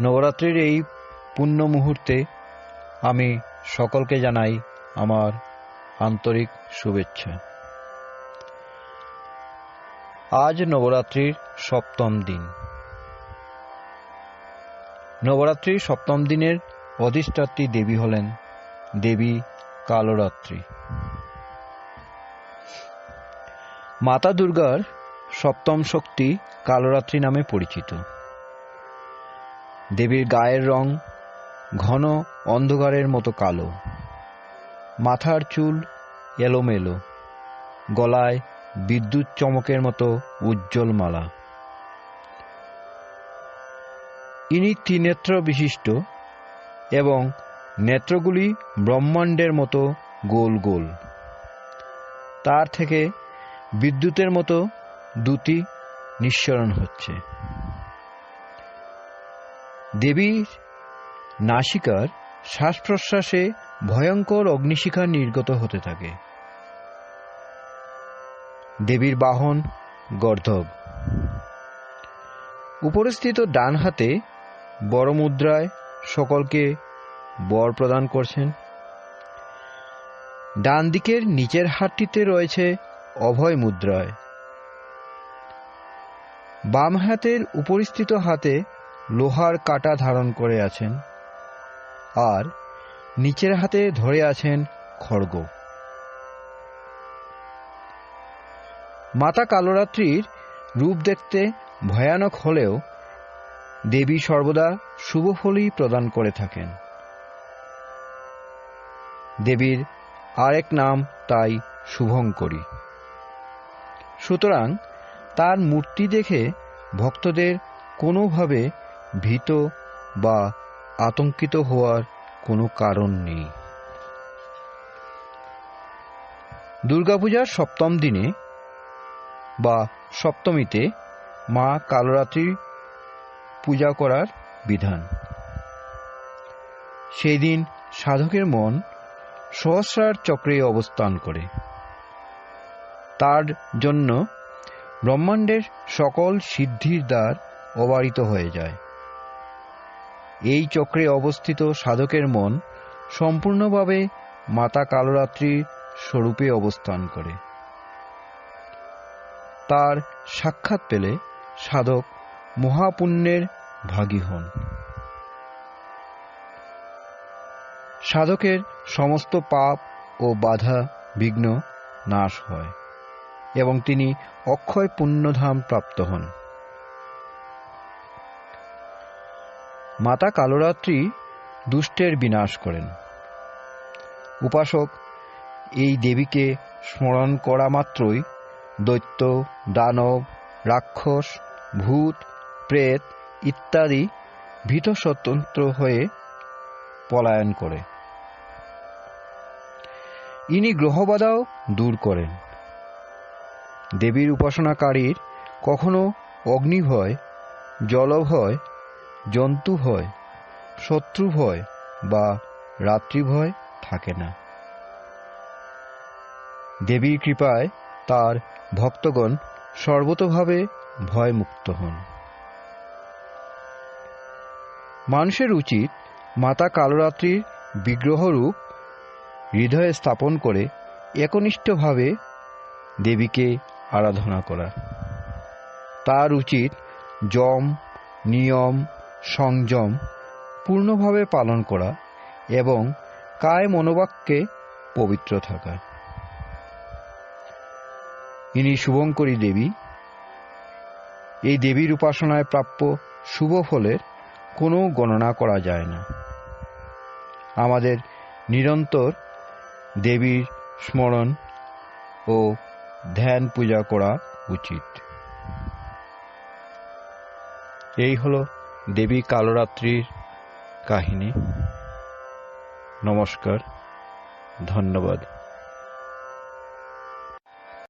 নবরাত্রির এই পুণ্য মুহূর্তে আমি সকলকে জানাই আমার আন্তরিক শুভেচ্ছা। আজ নবরাত্রির সপ্তম দিন। নবরাত্রির সপ্তম দিনের অধিষ্ঠাত্রী দেবী হলেন দেবী কালরাত্রি। মাতা দুর্গার সপ্তম শক্তি কালরাত্রি নামে পরিচিত। দেবীর গায়ের রং ঘন অন্ধকারের মতো কালো। মাথার চুল এলোমেলো। গলায় বিদ্যুৎ চমকের মতো উজ্জ্বল মালা। ইনি ত্রিনেত্র বিশিষ্ট এবং নেত্রগুলি ব্রহ্মাণ্ডের মতো গোল গোল। তার থেকে বিদ্যুতের মতো দুটি নিঃসরণ হচ্ছে। দেবীর নাসিকার শ্বাস প্রশ্বাসে ভয়ঙ্কর অগ্নিশিখা নির্গত হতে থাকে। দেবীর বাহন গর্ধব। উপরস্থিত ডান হাতে বড় মুদ্রায় সকলকে বর প্রদান করছেন। ডান দিকের নিচের হাতটিতে রয়েছে অভয় মুদ্রায়। বাম হাতের উপরিস্থিত হাতে লোহার কাটা ধারণ করে আছেন আর নিচের হাতে ধরে আছেন খড়গ। মাতা কালরাত্রির রূপ দেখতে ভয়ানক হলেও দেবী সর্বদা শুভ ফলই প্রদান করে থাকেন। দেবীর আরেক নাম তাই শুভঙ্করী। সুতরাং তার মূর্তি দেখে ভক্তদের কোনোভাবে ভীত বা আতঙ্কিত হওয়ার কোনো কারণ নেই। দুর্গাপূজার সপ্তম দিনে বা সপ্তমীতে মা কালরাত্রি পূজা করার বিধান। সেই দিন সাধকের মন সহস্রার চক্রে অবস্থান করে। তার জন্য ব্রহ্মাণ্ডের সকল সিদ্ধির দ্বার অবারিত হয়ে যায়। এই চক্রে অবস্থিত সাধকের মন সম্পূর্ণভাবে মাতা কালরাত্রির স্বরূপে অবস্থান করে। তার সাক্ষাৎ পেলে সাধক মহাপুণ্যের ভাগী হন। সাধকের সমস্ত পাপ ও বাধা বিঘ্ন নাশ হয় এবং তিনি অক্ষয় পুণ্যধাম প্রাপ্ত হন। মাতা কালরাত্রি দুষ্টের বিনাশ করেন। উপাসক, এই দেবীকে স্মরণ করা মাত্রই দৈত্য, দানব, রাক্ষস, ভূত, প্রেত ইত্যাদি ভীত স্বতন্ত্র হয়ে পলায়ন করে। ইনি গ্রহবাধাও দূর করেন। দেবীর উপাসনাকারীর কখনো অগ্নিভয়, জলভয় জন্তু ভয়, শত্রু ভয় বা রাত্রিভয় থাকে না। দেবীর কৃপায় তার ভক্তগণ সর্বতভাবে ভয়মুক্ত হন। মানুষের উচিত মাতা কালরাত্রির বিগ্রহরূপ হৃদয়ে স্থাপন করে একনিষ্ঠভাবে দেবীকে আরাধনা করা। তার উচিত যম নিয়ম সংযম পূর্ণভাবে পালন করা এবং কায় মনোবাক্যে পবিত্র থাকা। ইনি শুভঙ্করী দেবী। এই দেবীর উপাসনায় প্রাপ্য শুভ ফলের কোনো গণনা করা যায় না। আমাদের নিরন্তর দেবীর স্মরণ ও ধ্যান পূজা করা উচিত। এই হলো দেবী কালরাত্রির কাহিনী। নমস্কার ধন্যবাদ।